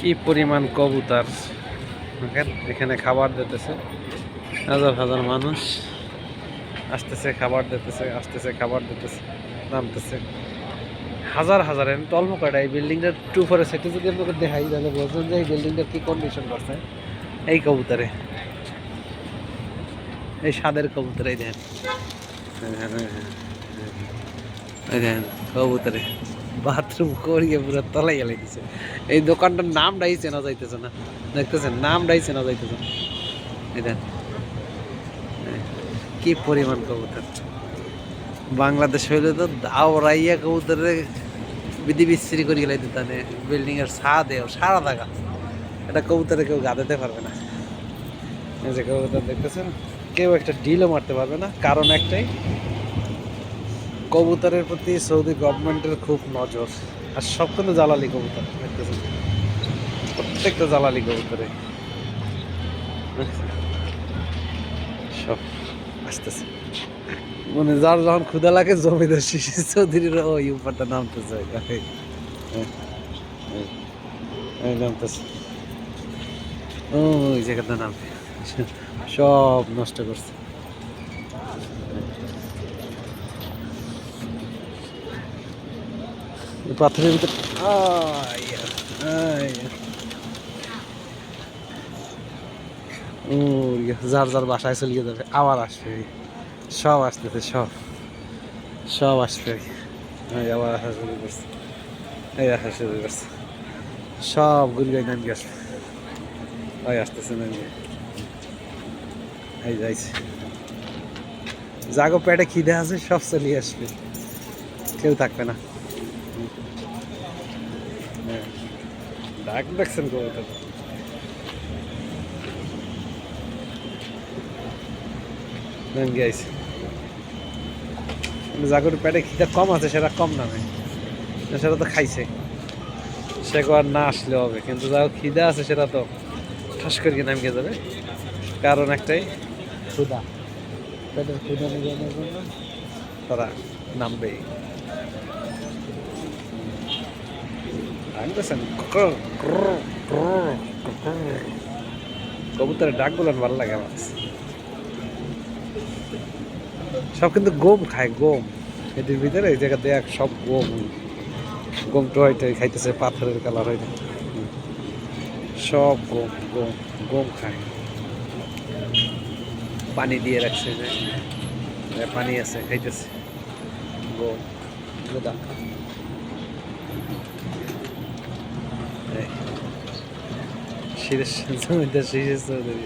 কি পরিমাণ কবুতার? এখানে খাবার দিতেছে। হাজার হাজার মানুষ আসতেছে, খাবার দিতেছে, আসতেছে, খাবার দিতেছে, নামতেছে। হাজার হাজার টলমো কয়টা, এই বিল্ডিংটার টু ফোরে সেটে যদি আপনাকে দেখাই, তাহলে বলছেন যে এই বিল্ডিংটার কি কন্ডিশন করছে। এই কবুতরে। এই স্বাদের কবুতর দেখেন কবুতরে। বাথরুম করিয়ে পুরো তলাই গেলে এই দোকানটার নামটাই চেনা যাইতেছে না। দেখতেছেন নামটাই চেনা যাইতেছে না। এই, কি পরিমাণ কবুতর। বাংলাদেশ হইলে তো দাওরাইয়া কবুতরে বিধি বিচ্ছিরি করে গেলে দিতানে বিল্ডিং এর ছাদেও সারা থাকা এটা কবুতরে কেউ গাদাতে পারবে না। যে কবুতর দেখতেছেন কেউ একটা ডিলও মারতে পারবে না কারণ একটাই কবুতরের প্রতি সৌদি গভর্নমেন্টের খুব নজর। আর সব কিন্তু জ্বালালি কবুতর প্রত্যেকটা জ্বালালি কবুতরে। সব আসতেছে। মানে যার যখন ক্ষুদা লাগে জমিদার শিশি চৌধুরীর ওই উপরটা নামতেছে এই, এই, এই নামতেছে। ওই জায়গাটা নামবে সব নষ্ট করছে। পাথরের ভিতর যার যার বাসায় চলে যাবে। আবার আসবে। সব আসতেছে, সব। সব আসবে। আবার আসা শুরু করছে। এই আসা শুরু করছে। সব গুলগাই নামি আসবে ওই আসতেছে নামি এই যাইছে। জাগো পেটে খিদে আছে, সব চলে আসবে। কেউ থাকবে না। ডাক ডাকছেন কবুতর জাগর পেটে খিদে কম আছে সেটা কম নামে সেটা তো খাইছে সে আর না আসলে হবে কিন্তু যাও খিদে আছে সেটা তো ঠাস করে নামিয়ে যাবে কারণ একটাই ক্ষুদা পেটের ক্ষুদা মেজানোর জন্য তারা নামবেই ডাকতেছেন কবুতরের ডাকগুলো ভালো লাগে আমার। সব কিন্তু গম খায় গম এটির ভিতরে এই জায়গা দেখ সব গম গম টয় খাইতেছে পাথরের কালার হয়তো সব গম গম গম খায় পানি দিয়ে রাখছে যে পানি আছে খাইতেছে গম গোদা এই, শিরেশ জমিদার শিরেশ চৌধুরী